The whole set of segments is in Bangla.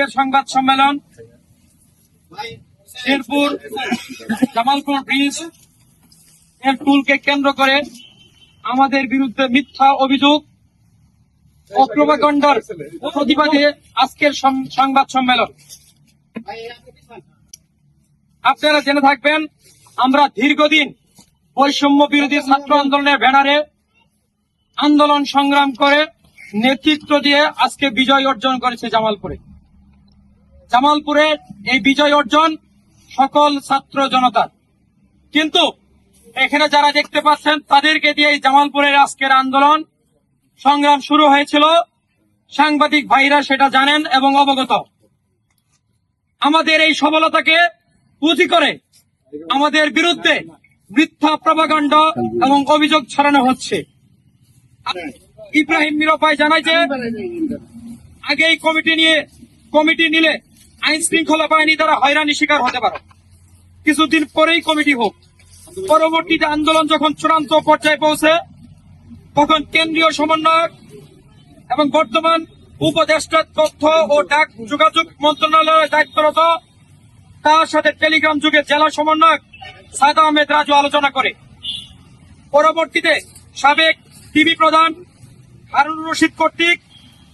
আজকের সংবাদ সম্মেলন শেরপুর জামালপুর ব্রিজের টুলকে কেন্দ্র করে আমাদের বিরুদ্ধে মিথ্যা অভিযোগ ও প্রতিবাদে আজকের সংবাদ সম্মেলন। আপনারা জেনে থাকবেন, আমরা দীর্ঘদিন বৈষম্য বিরোধী ছাত্র আন্দোলনের ব্যানারে আন্দোলন সংগ্রাম করে নেতৃত্ব দিয়ে আজকে বিজয় অর্জন করেছে জামালপুরে। জামালপুরে এই বিজয় অর্জন সকল ছাত্র জনতার। কিন্তু এখানে যারা দেখতে পাচ্ছেন, তাদেরকে দিয়ে এই জামালপুরের আজকের আন্দোলন সংগ্রাম শুরু হয়েছিল। সাংবাদিক ভাইরা সেটা জানেন এবং অবগত। আমাদের এই সফলতাকে পুঁজি করে আমাদের বিরুদ্ধে মিথ্যা প্রভাকাণ্ড এবং অভিযোগ ছড়ানো হচ্ছে। ইব্রাহিম মিরফাই জানায় যে, আগেই কমিটি নিয়ে, কমিটি নিলে আইন শৃঙ্খলা বাহিনী দ্বারা হয়রানি শিকার হতে পারে। কিছুদিন পরেই কমিটি হোক। পরবর্তীতে আন্দোলন যখন চূড়ান্ত পর্যায়ে পৌঁছে, তখন কেন্দ্রীয় সমন্বয়ক এবং বর্তমান উপদেষ্টা তথ্য ও ডাক যোগাযোগ মন্ত্রণালয়ের দায়িত্বরত, তার সাথে টেলিগ্রাম যুগে জেলা সমন্বয়ক সাদা আহমেদ রাজু আলোচনা করে। পরবর্তীতে সাবেক টিভি প্রধান হারুন রশিদ কর্তৃক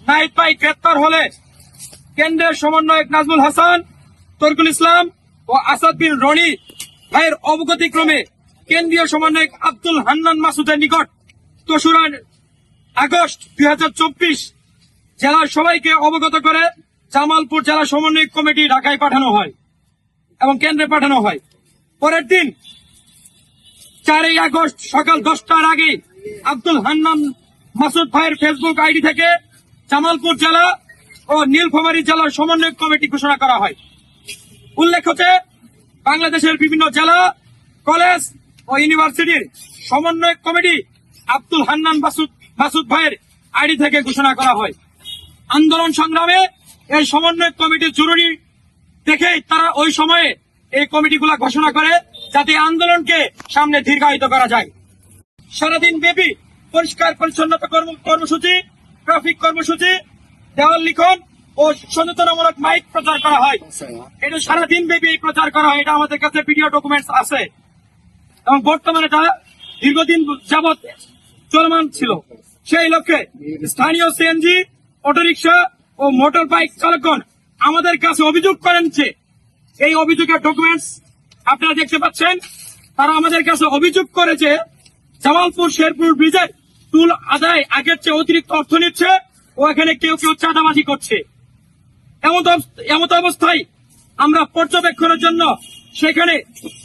নাইট পাই গ্রেপ্তার হলে কেন্দ্রের সমন্বয়ক নাজমুল হাসান, তরকুল ইসলাম ও আসাদ বিন রনি ভাইয়ের অবগতিক্রমে কেন্দ্রীয় সমন্বয়ক আব্দুল হান্নান মাসুদের নিকট দোসরা আগস্ট দুই জেলার সবাইকে অবগত করে জামালপুর জেলা সমন্বয় কমিটি ঢাকায় পাঠানো হয় এবং কেন্দ্রে পাঠানো হয়। পরের দিন চারই আগস্ট সকাল দশটার আগে আব্দুল হান্নান মাসুদ ভাইয়ের ফেসবুক আইডি থেকে জামালপুর জেলা ও নীলফামারী জেলার সমন্বয় কমিটি ঘোষণা করা হয়। উল্লেখ হচ্ছে বাংলাদেশের বিভিন্ন জেলা, কলেজ ও ইউনিভার্সিটির সমন্বয় কমিটি আব্দুল হান্নান মাসুদ মাসুদ ভাইয়ের আইডি থেকে ঘোষণা করা হয়। আন্দোলন সংগ্রামে এই সমন্বয় কমিটি জরুরি দেখেই তারা ওই সময়ে এই কমিটিগুলা ঘোষণা করে, যাতে আন্দোলনকে সামনে দীর্ঘায়িত করা যায়। সারাদিন ব্যাপী পরিষ্কার পরিচ্ছন্নতা কর্ম- কর্মসূচি ট্রাফিক কর্মসূচি দেওয়াল লিখন ও সচেতনামূলক মাইক প্রচার করা হয়। এটা সারাদিন ব্যাপী এই প্রচার করা হয়। এটা আমাদের কাছে ভিডিও ডকুমেন্টস আছে। এবং বর্তমানে এটা দীর্ঘদিন যাবৎ চলমান ছিল। সেই লক্ষ্যে স্থানীয় সিএনজি অটোরিকশা ও মোটর বাইক চালকগণ আমাদের কাছে অভিযোগ করেন যে এই অভিযোগের ডকুমেন্টস আপনারা দেখতে পাচ্ছেন। তারা আমাদের কাছে অভিযোগ করেছে জামালপুর শেরপুর ব্রিজের টুল আদায় আগের চেয়ে অতিরিক্ত অর্থ নিচ্ছে। ও এখানে কেউ কেউ চাঁদাবাজি করছে। এমন এমত অবস্থায় আমরা পর্যবেক্ষণের জন্য সেখানে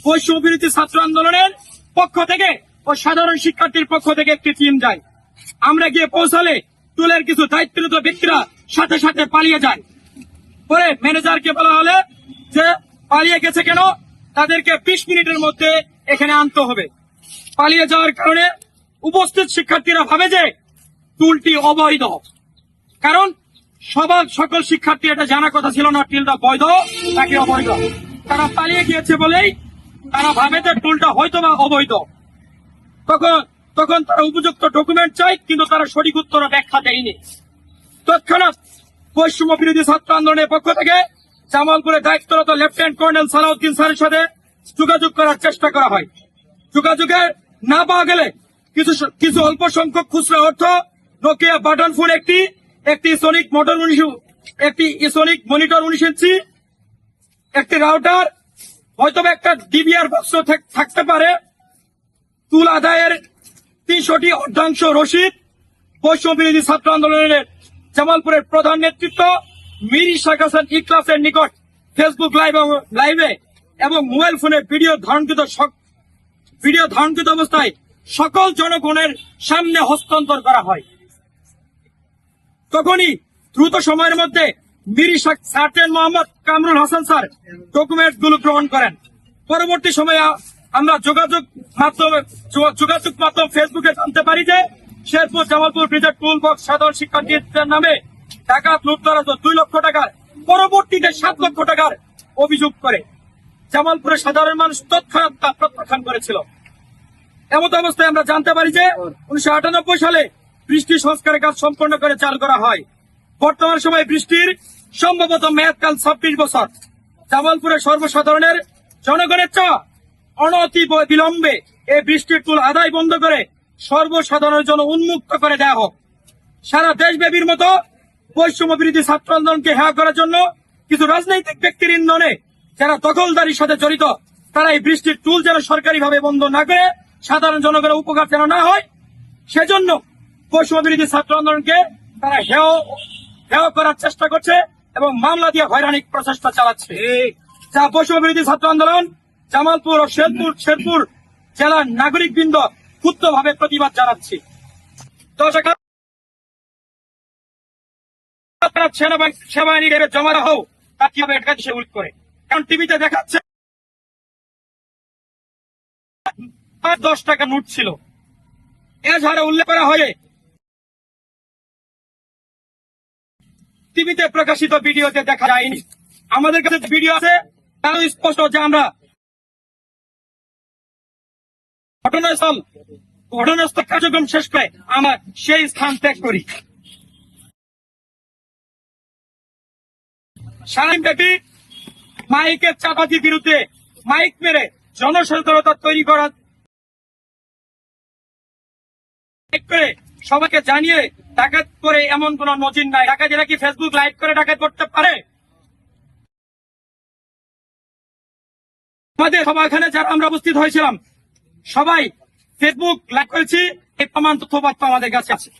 বৈষম্য বিরোধী ছাত্র আন্দোলনের পক্ষ থেকে ও সাধারণ শিক্ষার্থীর পক্ষ থেকে একটি টিম যায়। আমরা গিয়ে পৌঁছালে টুলের কিছু দায়িত্বরত ব্যক্তিরা সাথে সাথে পালিয়ে যায়। পরে ম্যানেজারকে বলা হলে যে পালিয়ে গেছে কেন, তাদেরকে বিশ মিনিটের মধ্যে এখানে আনতে হবে। পালিয়ে যাওয়ার কারণে উপস্থিত শিক্ষার্থীরা ভাবে যে টুলটি অবৈধ। কারণ সবার সকল শিক্ষার্থী এটা জানা কথা ছিল না টিলটা বৈধ, নাকি অবৈধ? তারা পালিয়ে গিয়েছে বলেই তারা ভাবে যে টুলটা হয়তো বা অবৈধ। তখন তখন তারা উপযুক্ত ডকুমেন্ট চাই কিন্তু তারা সঠিক উত্তর ব্যাখ্যা দেয়নি। তৎক্ষণাৎ বৈষম্য বিরোধী ছাত্র আন্দোলনের পক্ষ থেকে জামালপুরে দায়িত্বরত লেফটেন্যান্ট কর্নেল সালাউদ্দিন স্যারের সাথে যোগাযোগ করার চেষ্টা করা হয়। যোগাযোগে না পাওয়া গেলে কিছু কিছু অল্প সংখ্যক খুচরা অর্থ, নোকিয়া বাটন ফোন একটি একটি সোনিক মোটর উনিশ একটি সোনিক মনিটর উনিশ ইঞ্চি একটি রাউটার হয়তো একটা ডিবিআর বক্স থাক- থাকতে পারে। তুল আদায়ের তিনশোটি অর্ধাংশ রসিদ। বৈষম্য বিরোধী ছাত্র আন্দোলনের জামালপুরের প্রধান নেতৃত্ব, মিরি শেখ হাসান ইকলাসের নিকট ফেসবুক লাইভ লাইভে এবং মোবাইল ফোনে ভিডিও ধারণকৃত ভিডিও ধারণকৃত অবস্থায় সকল জনগণের সামনে হস্তান্তর করা হয়। তখনই দ্রুত সময়ের মধ্যে মিরি মোহাম্মদ কামরুল হাসান স্যার ডকুমেন্টগুলো গ্রহণ করেন। পরবর্তী সময়ে আমরা যোগাযোগ মাধ্যমে যোগাযোগ মাধ্যম ফেসবুকে জানতে পারি যে শেরপুর জামালপুর ব্রিজের টুল বক্স সাধারণ শিক্ষার্থীদের নামে টাকা লুট করা হতো দুই লক্ষ টাকার, পরবর্তীতে সাত লক্ষ টাকার অভিযোগ করে। জামালপুরের সাধারণ মানুষ তৎক্ষণাৎ তা প্রত্যাখ্যান করেছিল। এমত অবস্থায় আমরা জানতে পারি যে উনিশশো আটানব্বই সালে বৃষ্টি সংস্কারের কাজ সম্পন্ন করে চালু করা হয়। বর্তমান সময়ে বৃষ্টির সম্ভবত মেয়াদকাল ছাব্বিশ বছর। জামালপুরের সর্বসাধারণের জনগণের চাওয়া অনতি বিলম্বে এই বৃষ্টির তুল আদায় বন্ধ করে সর্বসাধারণের জন্য উন্মুক্ত করে দেওয়া হোক। সারা দেশব্যাপীর মতো বৈষম্য বিরোধী ছাত্র আন্দোলনকে হ্যাঁ করার জন্য কিছু রাজনৈতিক ব্যক্তির ইন্ধনে যারা দখলদারির সাথে জড়িত, তারা এই বৃষ্টির টুল যেন সরকারিভাবে বন্ধ না করে সাধারণ জনগণের উপকার যেন না হয়, সেজন্য বৈষম্য ছাত্র আন্দোলনকে তারা হেয় হেয় করার চেষ্টা করছে এবং মামলা দিয়ে হয়রানিক প্রচেষ্টা চালাচ্ছে। যা বৈষম্য ছাত্র আন্দোলন, জামালপুর ও শেরপুর শেরপুর জেলার নাগরিক বৃন্দ ক্ষুদ্রভাবে প্রতিবাদ জানাচ্ছে। সেনাবাহিনীর জমা রাখো তা কীভাবে এটা সে উল্লেখ করে? কারণ টিভিতে দেখাচ্ছে দশ টাকা নোট ছিল। এছাড়া উল্লেখ করা হয়ে টিভিতে প্রকাশিত ভিডিওতে দেখা যায়নি। আমাদের কাছে ভিডিও আছে, তারও স্পষ্ট যে আমরা ঘটনাস্থল ঘটনাস্থল কার্যক্রম শেষ করে আমরা সেই স্থান ত্যাগ করি। সারাদিনব্যাপী মাইকের চাপাতির বিরুদ্ধে মাইক মেরে জনসচেতনতা তৈরি করা সবাইকে জানিয়ে ডাকাত করে এমন কোন নজির নাই। ডাকাতিরা কি ফেসবুক লাইভ করে ডাকাত করতে পারে? আমাদের এখানে যারা আমরা উপস্থিত হয়েছিলাম, সবাই ফেসবুক লাইভ করেছি, এই প্রমাণ তথ্যপাত্র আমাদের কাছে আছে।